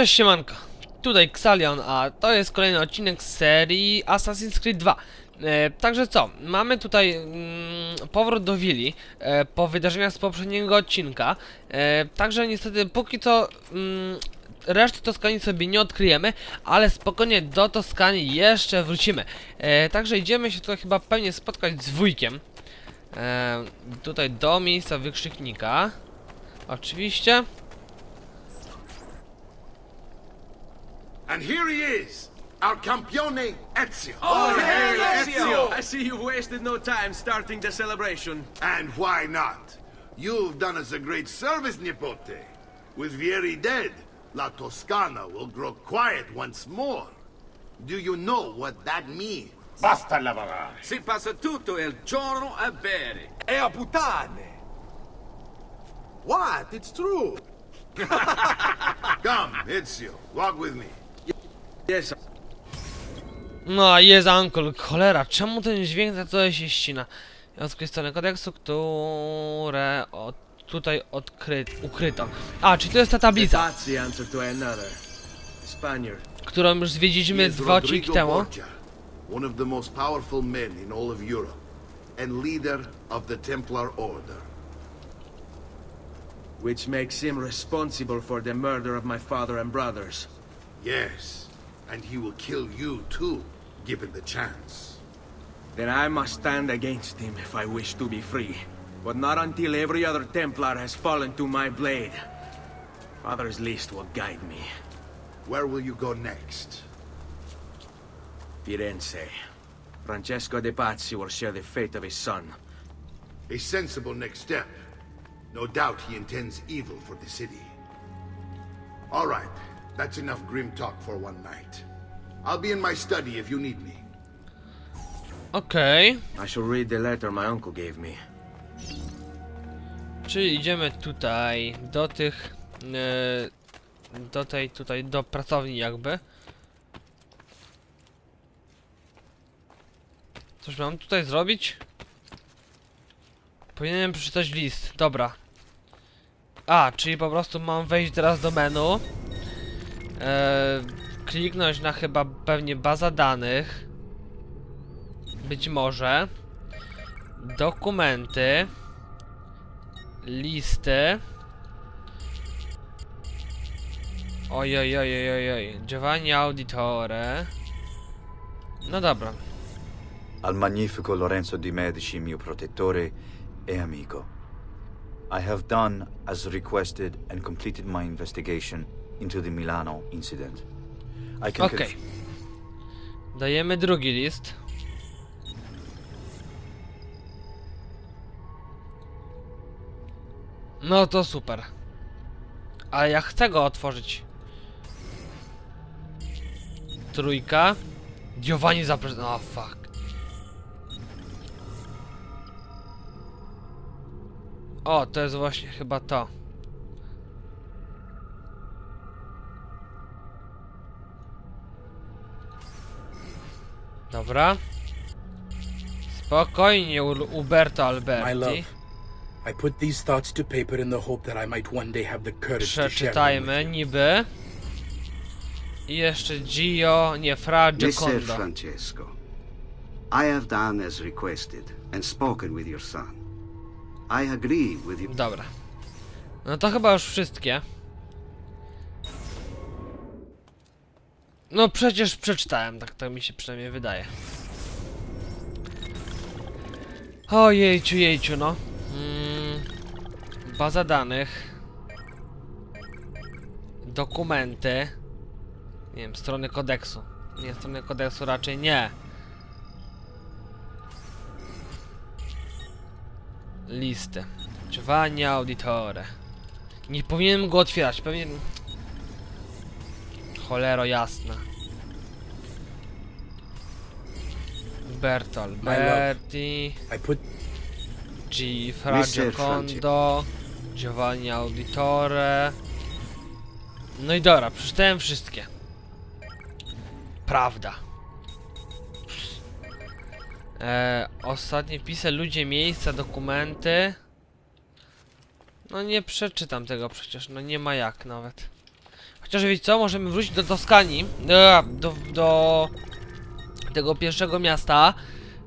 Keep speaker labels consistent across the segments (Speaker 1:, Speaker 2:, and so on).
Speaker 1: cześć siemanko, tutaj Xalion, a to jest kolejny odcinek z serii Assassin's Creed 2 e, Także co, mamy tutaj mm, powrót do willi e, po wydarzeniach z poprzedniego odcinka. E, Także niestety póki co mm, reszty Toskanii sobie nie odkryjemy Ale spokojnie do Toskanii jeszcze wrócimy. E, Także idziemy się tutaj chyba pewnie spotkać z wujkiem. E, Tutaj do miejsca wykrzyknika. Oczywiście
Speaker 2: And here he is, our campione Ezio.
Speaker 3: Oh, oh hey,
Speaker 2: Ezio!
Speaker 3: Ezio! I see you've wasted no time starting the celebration.
Speaker 2: And why not? You've done us a great service, Nipote. With Vieri dead, La Toscana will grow quiet once more. Do you know what that means?
Speaker 4: Basta lavorare.
Speaker 3: Si passa tutto il giorno a bere.
Speaker 4: E a puttane. What? It's true.
Speaker 2: Come, Ezio, walk with me.
Speaker 3: Yes,
Speaker 1: No, jest Uncle, cholera, czemu ten dźwięk za to się ścina? Odkryj stronę kodeksu, które od, tutaj odkry, ukryto. A, czyli to jest ta tablica, którą już zwiedziliśmy dwa odcinki temu.
Speaker 2: One of the most powerful men in all of Europe, and leader of the Templar Order.
Speaker 3: Which makes him responsible for the murder of my father and brothers.
Speaker 2: Yes, and he will kill you too, given the chance.
Speaker 3: Then I must stand against him if I wish to be free. But not until every other Templar has fallen to my blade. Father's list will guide me.
Speaker 2: Where will you go next?
Speaker 3: Firenze. Francesco de Pazzi will share the fate of his son.
Speaker 2: A sensible next step. No doubt he intends evil for the city. All right, that's enough grim talk for one night. I'll be in my study if you need me.
Speaker 1: Okej,
Speaker 3: I shall read the letter my uncle gave me.
Speaker 1: czyli idziemy tutaj, do tych, e, do tej tutaj, do pracowni jakby. Coś mam tutaj zrobić? Powinienem przeczytać list, dobra. A, czyli po prostu mam wejść teraz do menu. E, kliknąć na chyba pewnie baza danych. Być może. Dokumenty. Listy. Oj, oj, oj, oj, oj. Giovanni Auditore. No dobra.
Speaker 5: Al magnifico Lorenzo di Medici, mio protettore e amico. I have done as requested and completed my investigation into the Milano incident. I can
Speaker 1: Okej. Dajemy drugi list. No to super. Ale ja chcę go otworzyć. Trójka. Giovanni zapre... O, fuck. O, to jest właśnie chyba to. Dobra. Spokojnie, Uberto
Speaker 6: My
Speaker 1: Alberti.
Speaker 6: love, I put these thoughts to paper in the hope that I might one day have the courage to share them
Speaker 1: Przeczytajmy,
Speaker 6: with you.
Speaker 1: niby. I jeszcze Gio, nie, Fra
Speaker 7: Messer
Speaker 1: Giocondo.
Speaker 7: Francesco, I have done as requested and spoken with your son. I agree with you.
Speaker 1: Dobra. No to chyba już wszystkie. No przecież przeczytałem, tak to mi się przynajmniej wydaje. O jejciu, jejciu, no. Mm, baza danych. Dokumenty. Nie wiem, strony kodeksu. Nie, strony kodeksu raczej nie. Listy. Giovanni Auditore. Nie powinienem go otwierać, pewnie... Cholero jasna. Berto Alberti,
Speaker 6: I put
Speaker 1: G. Fragio Condo, Giovanni Auditore. No i dobra, przeczytałem wszystkie. Prawda. E, ostatnie pisy, ludzie, miejsca, dokumenty. No nie przeczytam tego przecież, no nie ma jak nawet. Chociaż wiecie co, możemy wrócić do Toskanii, do, do, do tego pierwszego miasta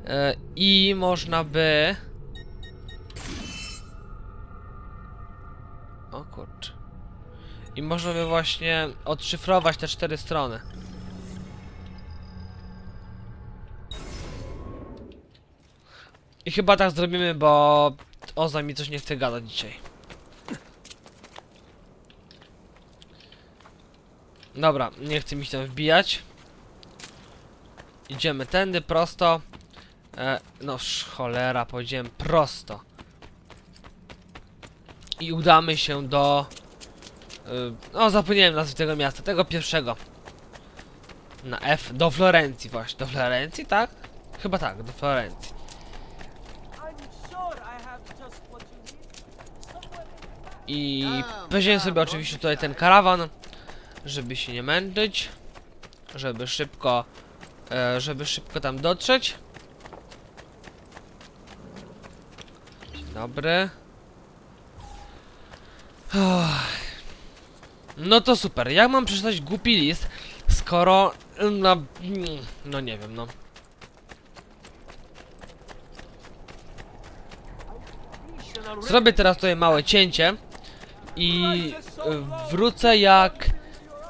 Speaker 1: e, i można by... O kurczę. I można by właśnie odszyfrować te cztery strony. I chyba tak zrobimy, bo Oza mi coś nie chce gadać dzisiaj. Dobra, nie chcę mi się tam wbijać. Idziemy tędy prosto. E, no cholera, powiedziałem prosto. I udamy się do... Y, no zapomniałem nazwy tego miasta, tego pierwszego. Na F, do Florencji właśnie. Do Florencji, tak? Chyba tak, do Florencji. I weźmiemy sobie oczywiście tutaj ten karawan, żeby się nie męczyć, żeby szybko, e, żeby szybko tam dotrzeć. Dzień dobry. No to super. Jak mam przeczytać głupi list, skoro no, no nie wiem, no. Zrobię teraz tutaj małe cięcie i wrócę jak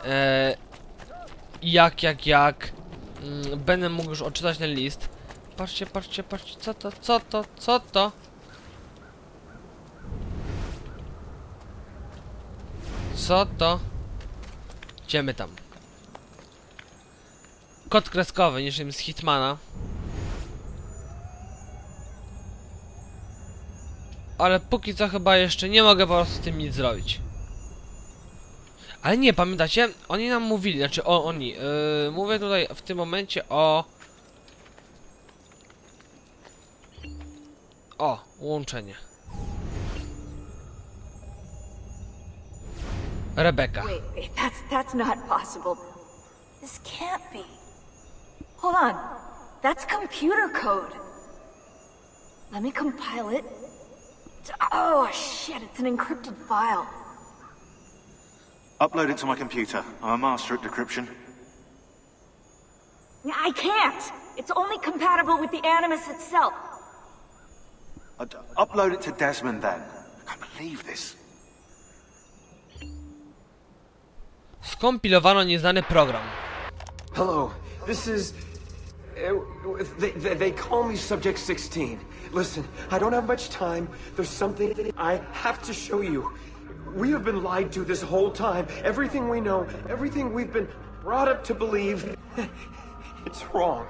Speaker 1: e, jak, jak, jak mm, będę mógł już odczytać ten list. Patrzcie, patrzcie, patrzcie, co to, co to, co to? Co to? Idziemy tam. Kod kreskowy, niż z Hitmana. Ale póki co chyba jeszcze nie mogę po prostu z tym nic zrobić. Ale nie, pamiętacie? Oni nam mówili, znaczy o, oni. Yy, mówię tutaj w tym momencie o... O, łączenie. Rebeka.
Speaker 8: Wait, wait, that's that's not possible. This can't be. Hold on. That's computer code. Let me compile it. Oh shit, it's an encrypted file.
Speaker 9: Upload it to my computer. I'm a master at decryption.
Speaker 8: I can't. It's only compatible with the Animus itself.
Speaker 9: I'd upload it to Desmond then. I can't believe this.
Speaker 1: Skompilowano nieznany program.
Speaker 10: Hello, this is. Uh, they, they, they call me Subject 16. Listen, I don't have much time. There's something I have to show you. We have been lied to this whole time. Everything we know, everything we've been brought up to believe, it's wrong.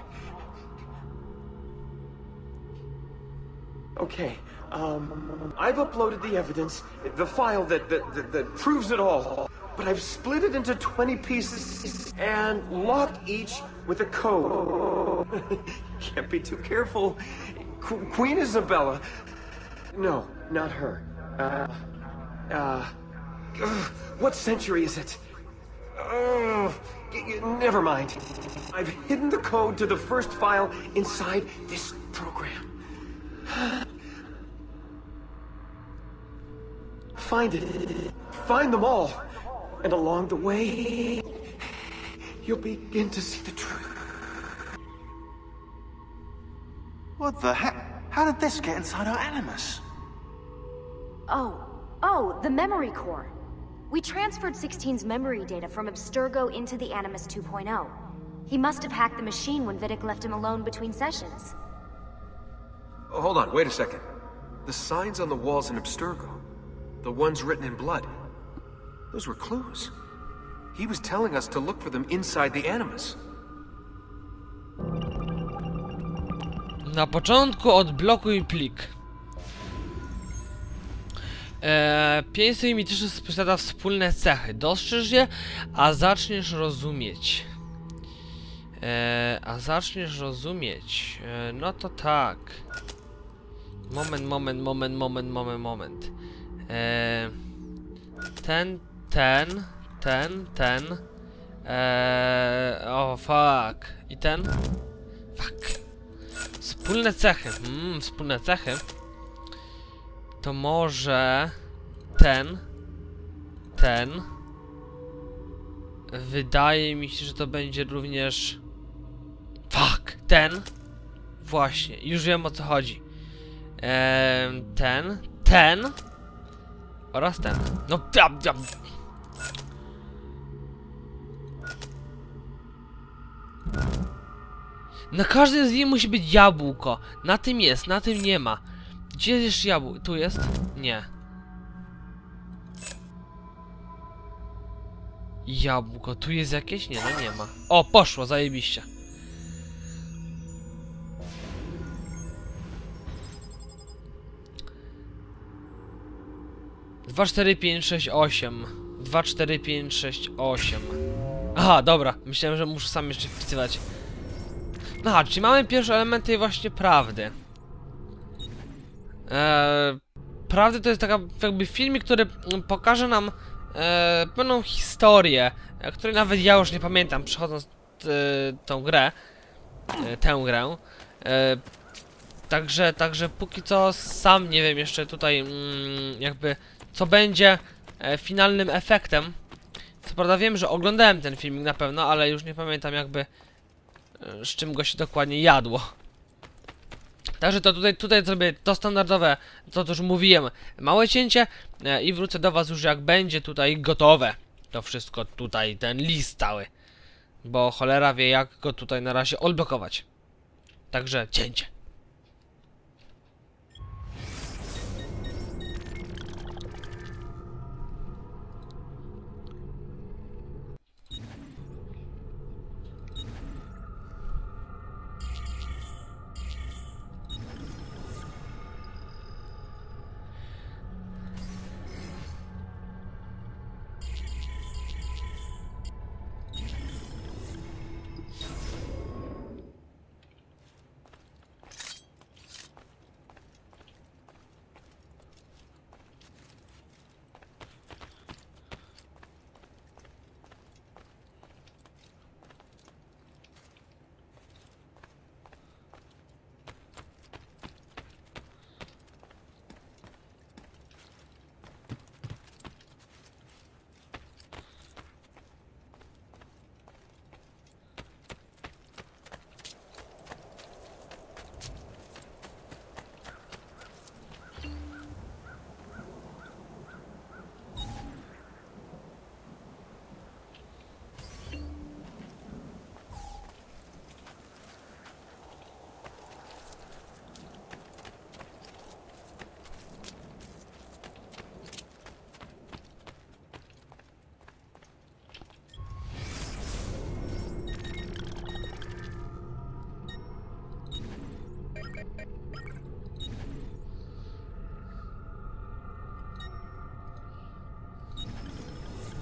Speaker 10: Okay, um, I've uploaded the evidence, the file that, that, that, that proves it all. But I've split it into 20 pieces and locked each with a code. Can't be too careful. Qu- Queen Isabella. No, not her. Uh, uh, ugh, what century is it? Ugh, y- y- never mind. I've hidden the code to the first file inside this program. Find it. Find them all. And along the way, you'll begin to see the truth.
Speaker 9: What the heck? How did this get inside our Animus?
Speaker 11: Oh, oh, the memory core. We transferred 16's memory data from Abstergo into the Animus 2.0. He must have hacked the machine when Vidic left him alone between sessions.
Speaker 10: Oh, hold on, wait a second. The signs on the walls in Abstergo, the ones written in blood, those were clues. He was telling us to look for them inside the Animus.
Speaker 1: Na początku odblokuj plik. Piękny i mityczny posiada wspólne cechy. Dostrzeż je, a zaczniesz rozumieć. Eee, a zaczniesz rozumieć. Eee, no to tak. Moment, moment, moment, moment, moment, moment. Eee, ten, ten, ten, ten. O, fuck. I ten? Fuck. Wspólne cechy. Mm, wspólne cechy. To może ten, ten Wydaje mi się, że to będzie również... Fuck! Ten? Właśnie, już wiem o co chodzi. Ten, ten oraz ten. No, ja, ja. Na każdym z nich musi być jabłko. Na tym jest, na tym nie ma. Gdzie jest jabłko? Tu jest? Nie. Jabłko, tu jest jakieś? Nie, no nie ma. O, poszło, zajebiście. Dwa, cztery, pięć, sześć, osiem. Dwa, cztery, pięć, sześć, osiem. Aha, dobra. Myślałem, że muszę sam jeszcze wpisywać. Aha, czyli mamy pierwszy element tej właśnie prawdy. Eee, prawdy to jest taka jakby filmik, który pokaże nam e, pewną historię, e, której nawet ja już nie pamiętam, przechodząc e, tą grę, e, tę grę. E, także, także póki co sam nie wiem jeszcze tutaj mm, jakby co będzie e, finalnym efektem. Co prawda wiem, że oglądałem ten filmik na pewno, ale już nie pamiętam jakby e, z czym go się dokładnie jadło. Także to tutaj, tutaj zrobię to standardowe, to już mówiłem, małe cięcie e, i wrócę do was już jak będzie tutaj gotowe. To wszystko tutaj, ten list cały. Bo cholera wie jak go tutaj na razie odblokować. Także cięcie.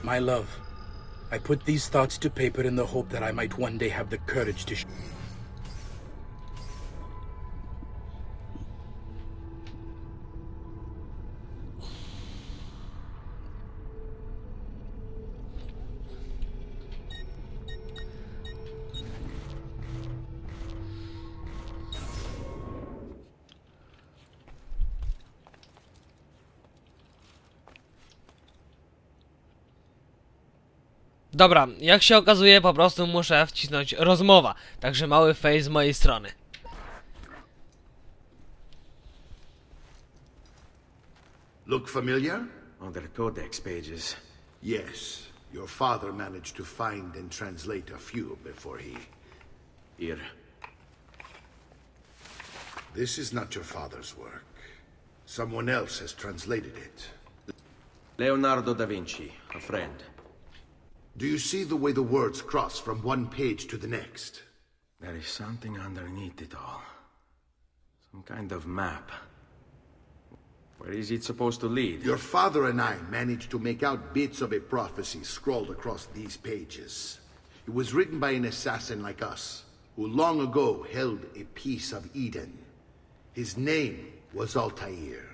Speaker 6: My love, I put these thoughts to paper in the hope that I might one day have the courage to.
Speaker 1: Dobra, jak się okazuje, po prostu muszę wcisnąć rozmowa. Także mały face z mojej strony.
Speaker 2: Look familiar?
Speaker 3: On their codex pages.
Speaker 2: Yes. Your father managed to find and translate a few before he...
Speaker 3: Here.
Speaker 2: This is not your father's work. Someone else has translated it.
Speaker 3: Leonardo da Vinci, a friend.
Speaker 2: Do you see the way the words cross from one page to the next?
Speaker 3: There is something underneath it all. Some kind of map. Where is it supposed to lead?
Speaker 2: Your father and I managed to make out bits of a prophecy scrawled across these pages. It was written by an assassin like us, who long ago held a piece of Eden. His name was Altair.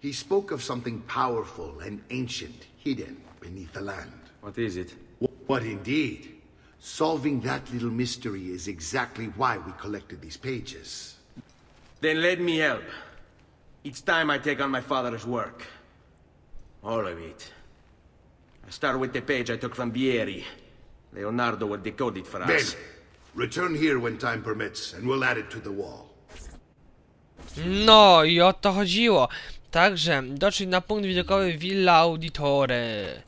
Speaker 2: He spoke of something powerful and ancient hidden beneath the land.
Speaker 3: What is it?
Speaker 2: What indeed? Solving that little mystery is exactly why we collected these pages.
Speaker 3: Then let me help. It's time I take on my father's work. All of it. I start with the page I took from Vieri. Leonardo will decode it for
Speaker 2: Then,
Speaker 3: us.
Speaker 2: return here when time permits, and we'll add it to the wall.
Speaker 1: No i o to chodziło. Także dotrzeć na punkt widokowy Villa Auditore.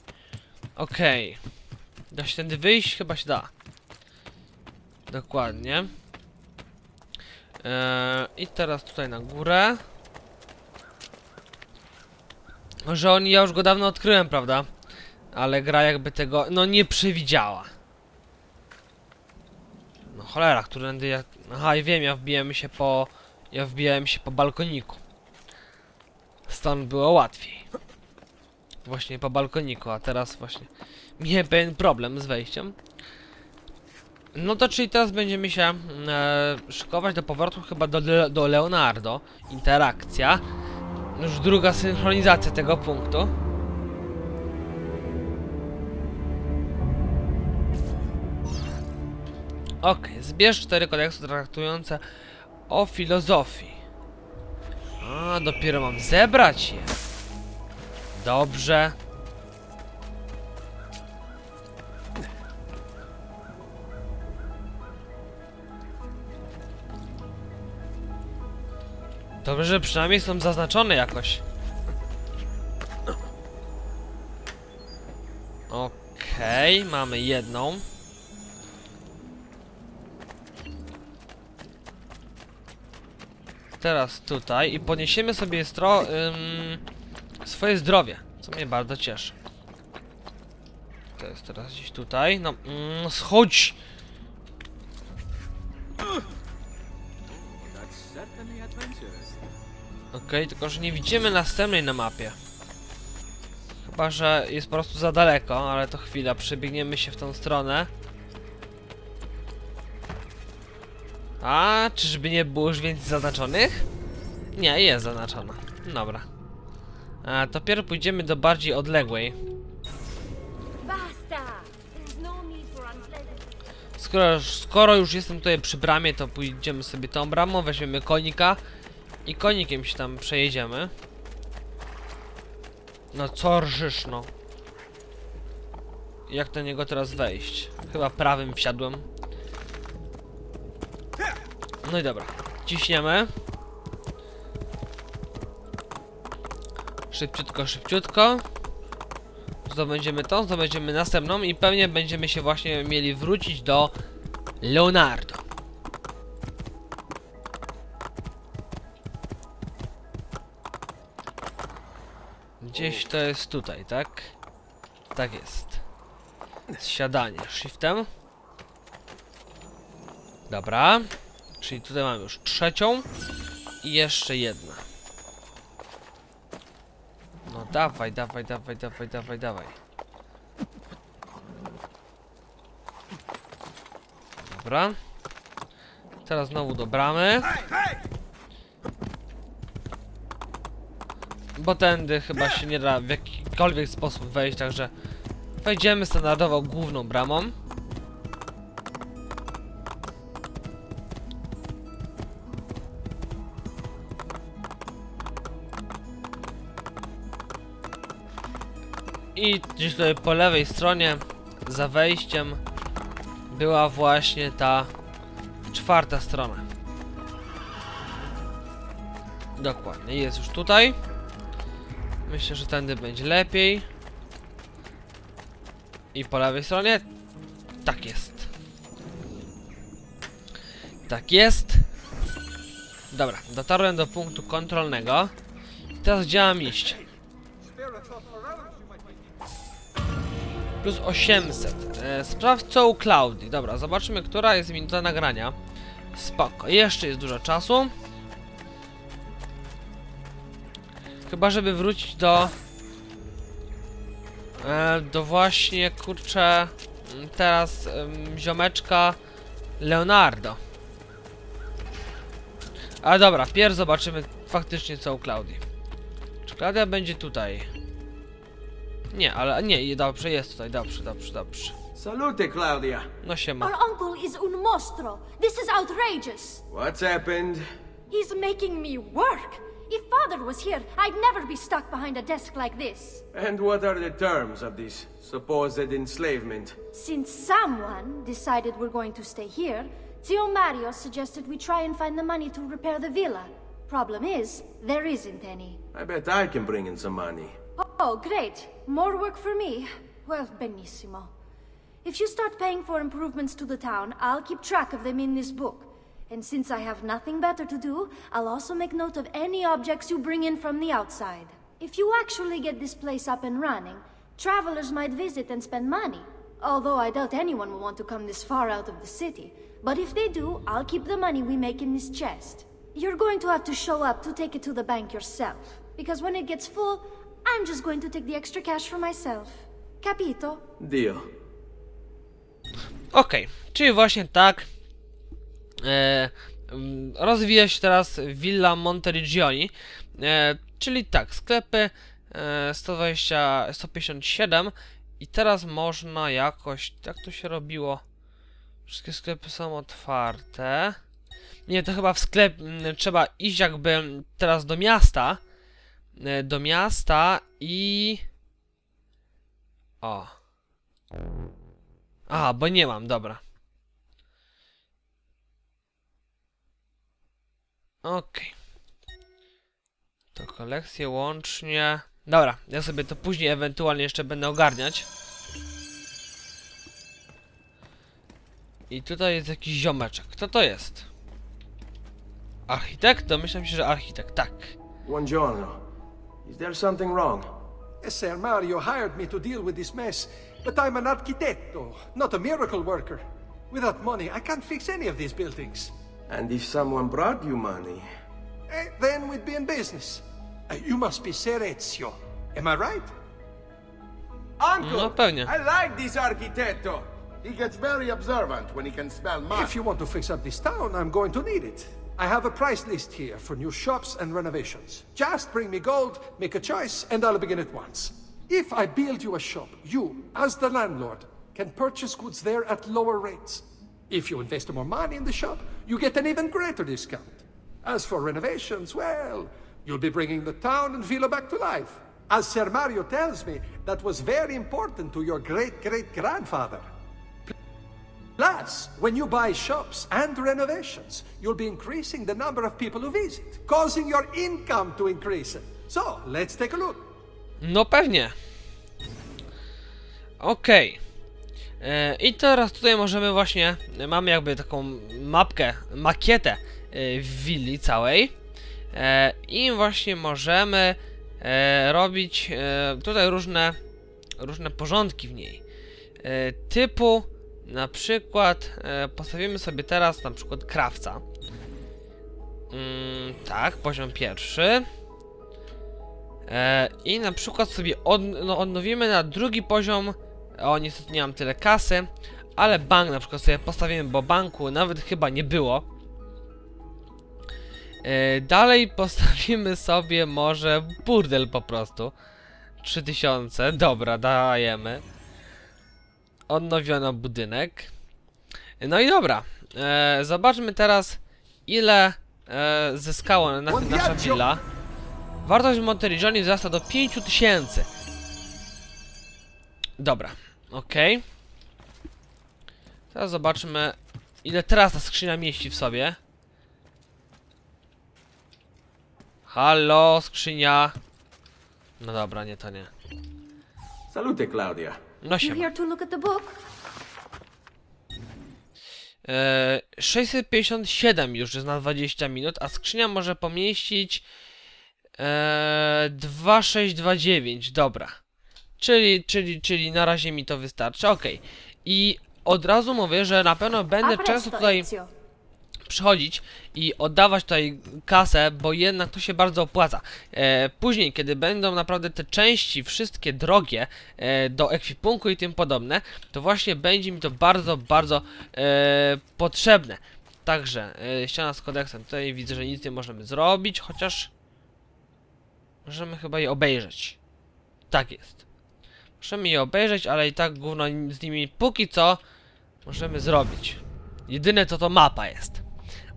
Speaker 1: Okej. Da się tędy wyjść? Chyba się da. Dokładnie. Eee, I teraz tutaj na górę. Że oni, ja już go dawno odkryłem, prawda? Ale gra jakby tego, no nie przewidziała. No cholera, którędy ja... Aha, i wiem, ja wbiłem się po... Ja wbijałem się po balkoniku. Stąd było łatwiej. Właśnie po balkoniku, a teraz właśnie... Miałem pewien problem z wejściem. No to czyli teraz będziemy się e, szykować do powrotu chyba do, do Leonardo. Interakcja. Już druga synchronizacja tego punktu. Ok, zbierz cztery kodeksy traktujące o filozofii. A, dopiero mam zebrać je. Dobrze. Dobrze, że przynajmniej są zaznaczone jakoś. Okej, mamy jedną. Teraz tutaj i podniesiemy sobie stro, ym, swoje zdrowie, co mnie bardzo cieszy. To jest teraz gdzieś tutaj, no, mm, schodź! Okej, tylko że nie widzimy następnej na mapie. Chyba, że jest po prostu za daleko, ale to chwila, przebiegniemy się w tą stronę. A, czyżby nie było już więcej zaznaczonych? Nie, jest zaznaczona. Dobra. A, to pierw pójdziemy do bardziej odległej.
Speaker 11: No.
Speaker 1: Skoro, skoro już jestem tutaj przy bramie, to pójdziemy sobie tą bramą, weźmiemy konika i konikiem się tam przejedziemy. No co rżysz, no. Jak do niego teraz wejść? Chyba prawym wsiadłem. No i dobra. Ciśniemy. Szybciutko, szybciutko. Zdobędziemy tą, zdobędziemy następną i pewnie będziemy się właśnie mieli wrócić do Leonardo. Gdzieś to jest tutaj, tak? Tak jest. Zsiadanie shiftem. Dobra. Czyli tutaj mamy już trzecią i jeszcze jedna. Dawaj, dawaj, dawaj, dawaj, dawaj, dawaj. Dobra. Teraz znowu do bramy. Bo tędy chyba się nie da w jakikolwiek sposób wejść, także wejdziemy standardowo główną bramą. I gdzieś tutaj po lewej stronie, za wejściem, była właśnie ta czwarta strona. Dokładnie, jest już tutaj. Myślę, że tędy będzie lepiej. I po lewej stronie? Tak jest. Tak jest. Dobra, dotarłem do punktu kontrolnego. Teraz gdzie mam iść? Plus 800. E, sprawdź co u Claudii. Dobra, zobaczymy, która jest minuta nagrania. Spoko, jeszcze jest dużo czasu. Chyba, żeby wrócić do... E, do właśnie, kurczę... m, Teraz ziomeczka Leonardo. Ale dobra, pierw zobaczymy faktycznie co u Klaudii. Czy Klaudia będzie tutaj? Nie, ale nie, dobrze, jest tutaj, dobrze, dobrze, dobrze.
Speaker 3: Salute, Claudia.
Speaker 1: No siema.
Speaker 8: Our uncle is un mostro. This is outrageous.
Speaker 3: What's happened?
Speaker 8: He's making me work.
Speaker 12: If Father was here, I'd never be stuck behind a desk like this.
Speaker 3: And what are the terms of this supposed enslavement?
Speaker 12: Since someone decided we're going to stay here, Zio Mario suggested we try and find the money to repair the villa. Problem is, there isn't any.
Speaker 3: I bet I can bring in some money.
Speaker 12: Oh, great. More work for me. Well, benissimo. If you start paying for improvements to the town, I'll keep track of them in this book. And since I have nothing better to do, I'll also make note of any objects you bring in from the outside. If you actually get this place up and running, travelers might visit and spend money. Although I doubt anyone will want to come this far out of the city. But if they do, I'll keep the money we make in this chest. You're going to have to show up to take it to the bank yourself. Because when it gets full, I'm just going to take the extra cash for myself. Capito?
Speaker 3: Deal.
Speaker 1: Okej, czyli właśnie tak e, mm, rozwija się teraz Villa Monteriggioni, e, czyli tak, sklepy e, 120, 157 i teraz można jakoś, jak to się robiło? Wszystkie sklepy są otwarte. Nie, to chyba w sklep m, trzeba iść jakby teraz do miasta, do miasta i... O. Aha, bo nie mam, dobra. Okej. To kolekcje łącznie... Dobra, ja sobie to później ewentualnie jeszcze będę ogarniać. I tutaj jest jakiś ziomeczek. Kto to jest? Architekt? Domyślam się, że architekt, tak.
Speaker 3: Buongiorno. Is there something wrong?
Speaker 4: Yes, Sir Mario hired me to deal with this mess, but I'm an arquitecto, not a miracle worker. Without money, I can't fix any of these buildings.
Speaker 3: And if someone brought you money,
Speaker 4: Eh, then we'd be in business. Uh, you must be Ser Ezio. Am I right?
Speaker 3: Uncle!
Speaker 1: No pewnie.
Speaker 3: I like this arquitecto!
Speaker 2: He gets very observant when he can smell money.
Speaker 4: If you want to fix up this town, I'm going to need it. I have a price list here for new shops and renovations. Just bring me gold, make a choice, and I'll begin at once. If I build you a shop, you, as the landlord, can purchase goods there at lower rates. If you invest more money in the shop, you get an even greater discount. As for renovations, well, you'll be bringing the town and villa back to life. As Sir Mario tells me, that was very important to your great great grandfather. Plus, when you buy shops and renovations, you'll be increasing the number of people who visit, causing your income to increase. So, let's take a look.
Speaker 1: No pewnie. Okej. E, I teraz tutaj możemy właśnie, mamy jakby taką mapkę, makietę e, w willi całej. E, I właśnie możemy robić tutaj różne, różne porządki w niej. Typu na przykład e, postawimy sobie teraz na przykład krawca. Mm, tak, poziom pierwszy. E, I na przykład sobie od, no, odnowimy na drugi poziom. O, niestety nie mam tyle kasy. Ale bank na przykład sobie postawimy, bo banku nawet chyba nie było. E, dalej postawimy sobie może burdel po prostu. 3000, dobra, dajemy. Odnowiono budynek. No i dobra. E, zobaczmy teraz ile e, zyskało na tym nasza willa. Wartość Monteriggioni wzrasta do 5000. Dobra, okej. Teraz zobaczmy, ile teraz ta skrzynia mieści w sobie. Halo, skrzynia. No dobra, nie to nie.
Speaker 3: Salute, Claudia.
Speaker 1: No się.
Speaker 12: here to look at the book?
Speaker 1: E, 657 już jest na 20 minut, a skrzynia może pomieścić e, 2629, dobra. Czyli, czyli, czyli na razie mi to wystarczy, ok. I od razu mówię, że na pewno będę często tutaj. Przychodzić i oddawać tutaj kasę, bo jednak to się bardzo opłaca. E, później, kiedy będą naprawdę te części wszystkie drogie e, do ekwipunku i tym podobne, to właśnie będzie mi to bardzo, bardzo e, potrzebne. Także e, ściana z kodeksem, tutaj widzę, że nic nie możemy zrobić, chociaż możemy chyba je obejrzeć. Tak jest. Możemy je obejrzeć, ale i tak gówno z nimi póki co możemy zrobić. Jedyne co to mapa jest.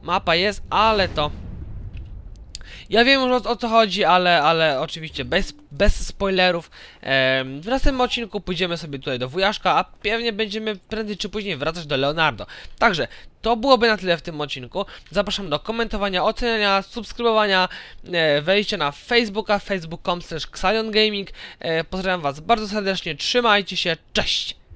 Speaker 1: Mapa jest, ale to Ja wiem już o, co chodzi, ale, ale oczywiście bez, bez spoilerów. Em, w następnym odcinku pójdziemy sobie tutaj do wujaszka, a pewnie będziemy prędzej czy później wracać do Leonardo. Także to byłoby na tyle w tym odcinku. Zapraszam do komentowania, oceniania, subskrybowania, e, wejścia na Facebooka, facebook.com slash Gaming. E, pozdrawiam Was bardzo serdecznie, trzymajcie się, cześć!